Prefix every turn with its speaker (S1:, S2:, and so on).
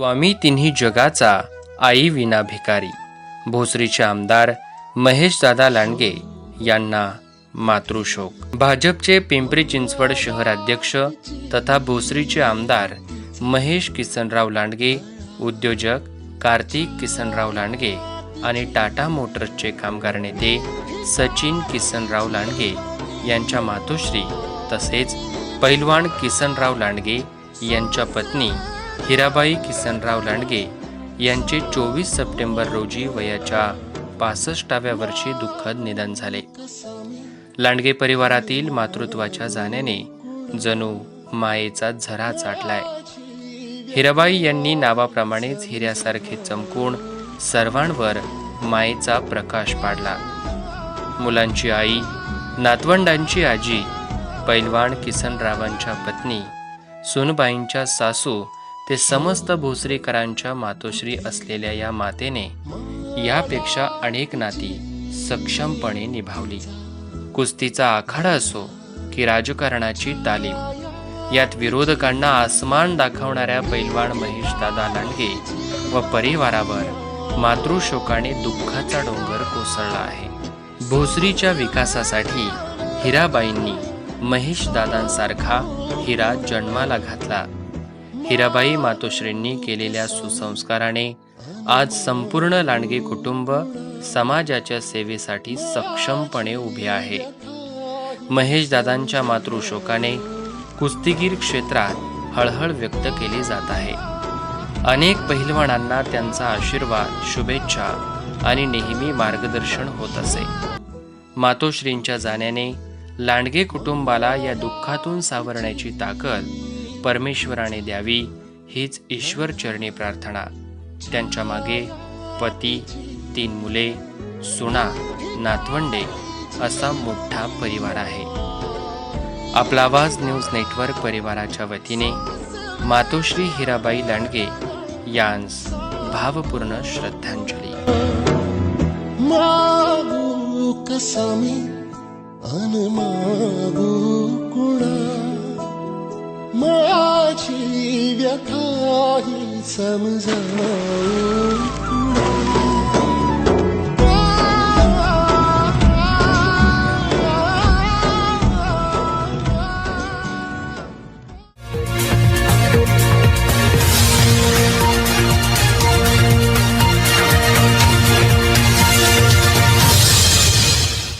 S1: स्वामी तिन्ही जगाचा आई विना भिकारी. भोसरीचे आमदार महेशदादा लांडगे यांना मातृशोक. भाजपचे पिंपरी चिंचवड शहराध्यक्ष तथा भोसरीचे आमदार महेश किसनराव लांडगे उद्योजक कार्तिक किसनराव लांडगे आणि टाटा मोटर्सचे कामगार नेते सचिन किसनराव लांडगे यांच्या मातोश्री तसेच पैलवान किसनराव लांडगे यांच्या पत्नी हिराबाई किसनराव लांडगे यांचे चोवीस सप्टेंबर रोजी वयाच्या पासष्टाव्या वर्षी दुःखद निधन झाले. लांडगे परिवारातील मातृत्वाच्या जाण्याने जणू मायेचा झरा चाटलाय. हिराबाई यांनी नावाप्रमाणेच हिऱ्यासारखे चमकून सर्वांवर मायेचा प्रकाश पाडला. मुलांची आई नातवंडांची आजी पैलवान किसनरावांच्या पत्नी सुनबाईंच्या सासू ते समस्त भोसरेकरांच्या मातोश्री असलेल्या या मातेने यापेक्षा अनेक नाती सक्षमपणे निभावली. कुस्तीचा आखाडा असो की राजकारणाची तालीम यात विरोधकांना आसमान दाखवणाऱ्या पैलवान महेशदादा लांडगे व परिवारावर मातृशोकाने दुःखाचा डोंगर कोसळला आहे. भोसरीच्या विकासासाठी हिराबाईंनी महेशदादांसारखा हिरा जन्माला घातला. हिराबाई मातोश्रींनी केलेल्या सुसंस्काराने आज संपूर्ण लांडगे कुटुंब समाजाच्या सेवेसाठी सक्षमपणे उभे आहे. महेशदादांच्या मातृशोकाने कुस्तीगीर क्षेत्रात हळहळ व्यक्त केली जात आहे. अनेक पहिलवानांना त्यांचा आशीर्वाद शुभेच्छा आणि नेहमी मार्गदर्शन होत असे. मातोश्रींच्या जाण्याने लांडगे कुटुंबाला या दुःखातून सावरण्याची ताकद परमेश्वराने द्यावी हीच ईश्वरचरणी प्रार्थना. त्यांच्या मागे पती तीन मुले सुना नातवंडे असा मोठा परिवार आहे. आपला आवाज न्यूज नेटवर्क परिवाराच्या वतीने मातोश्री हिराबाई लांडगे यांस भावपूर्ण श्रद्धांजली.
S2: मागू कसामी अन मागू yatağa insemize